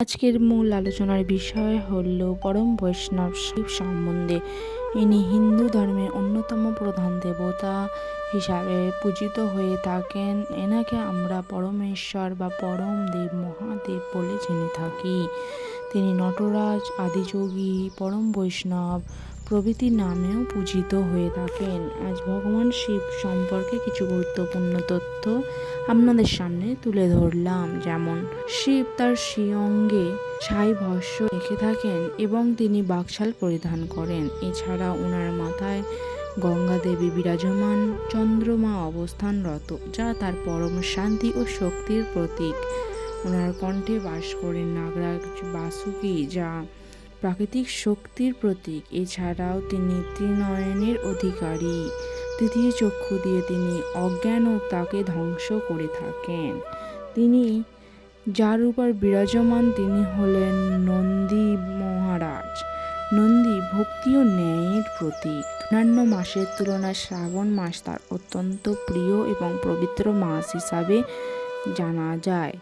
আজকের মূল আলোচনার বিষয় হল পরম বৈষ্ণব শিব সম্বন্ধে। ইনি হিন্দু ধর্মের অন্যতম প্রধান দেবতা হিসাবে পূজিত হয়ে থাকেন। এনাকে আমরা পরমেশ্বর বা পরম দেব মহাদেব বলে জেনে থাকি। তিনি নটরাজ, আদিযোগী, পরম বৈষ্ণব প্রভৃতি নামেও পূজিত হয়ে থাকেন। আজ ভগবান শিব সম্পর্কে কিছু গুরুত্বপূর্ণ তথ্য আপনাদের সামনে তুলে ধরলাম। যেমন, শিব তার শিয়ঙ্গে ছাই ভস্য রেখে থাকেন এবং তিনি বাকশাল পরিধান করেন। এছাড়া ওনার মাথায় গঙ্গা দেবী বিরাজমান চন্দ্রমা অবস্থানরত, যা তার পরম শান্তি ও শক্তির প্রতীক। ওনার কণ্ঠে বাস করেন নাগরাজ বাসুকি, যা প্রাকৃতিক শক্তির প্রতীক। এছাড়াও তিনি ত্রিনয়নের অধিকারী। তৃতীয় চক্ষু দিয়ে তিনি অজ্ঞানতাকে ধ্বংস করে থাকেন। তিনি যার উপর বিরাজমান তিনি হলেন নন্দী মহারাজ। নন্দী ভক্তি ও ন্যায়ের প্রতীক। অন্যান্য মাসের তুলনায় শ্রাবণ মাস তার অত্যন্ত প্রিয় এবং পবিত্র মাস হিসাবে জানা যায়।